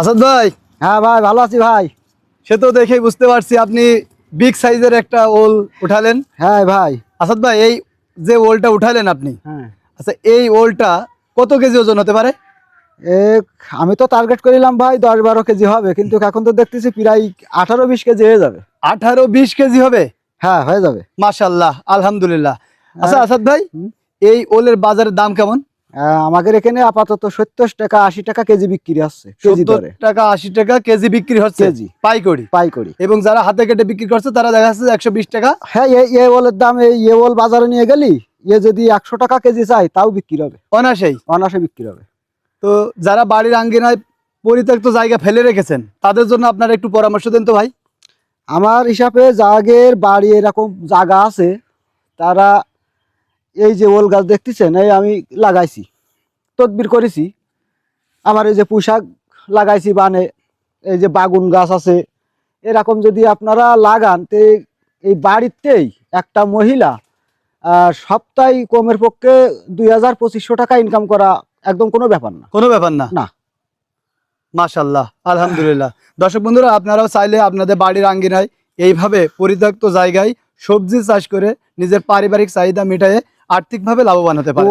আসাদ ভাই? হ্যাঁ ভাই ভালো আছি ভাই। সে তো দেখেই বুঝতে পারছি আপনি বিগ সাইজের একটা ওল উঠালেন। হ্যাঁ ভাই। আসাদ ভাই এই যে ওলটা উঠালেন আপনি হ্যাঁ। আচ্ছা এই ওলটা কত কেজি ওজন হতে পারে? আমি তো টার্গেট করিলাম ভাই দশ বারো কেজি হবে কিন্তু এখন তো দেখতেছি প্রায় আঠারো বিশ কেজি হয়ে যাবে। আঠারো বিশ কেজি হবে? হ্যাঁ হয়ে যাবে। মাশাল্লাহ আলহামদুলিল্লাহ। আচ্ছা আসাদ ভাই এই ওলের বাজারের দাম কেমন? আমাদের এখানে আপাতত সত্তর টাকা আশি টাকা কেজি বিক্রি হচ্ছে কেজি দরে। টাকা আশি টাকা কেজি বিক্রি হচ্ছে কেজি। পাইকড়ি পাই করি এবং যারা হাতে কেটে বিক্রি করছে তারা দেখা যাচ্ছে একশো বিশ টাকা। হ্যাঁ এ এ ওলের দাম এই ওল বাজারে নিয়ে গেলি এ যদি একশো টাকা কেজি চাই তাও বিক্রি হবে। অনাসেই অনাসে বিক্রি হবে। তো যারা বাড়ির আঙ্গিনায় পরিত্যক্ত জায়গা ফেলে রেখেছেন তাদের জন্য আপনারা একটু পরামর্শ দেন তো ভাই। আমার হিসাবে যাগের বাড়ি এরকম জায়গা আছে তারা এই যে ওল গাছ দেখতেছেন এই আমি লাগাইছি তদবির করেছি। আমার এই যে পুশাক লাগাইছি বানে এই যে বাগুন গাছ আছে এরকম যদি আপনারা লাগান তে এই বাড়িতেই একটা মহিলা সপ্তাহে কমের পক্ষে দুই হাজার পঁচিশশো টাকা ইনকাম করা একদম কোনো ব্যাপার না। কোনো ব্যাপার না? না। মাশাল্লাহ আলহামদুলিল্লাহ। দর্শক বন্ধুরা আপনারাও চাইলে আপনাদের বাড়ির আঙ্গিনায় এইভাবে পরিত্যক্ত জায়গায় সবজি চাষ করে নিজের পারিবারিক চাহিদা মেটায়ে আর্থিকভাবে লাভবান হতে পারে।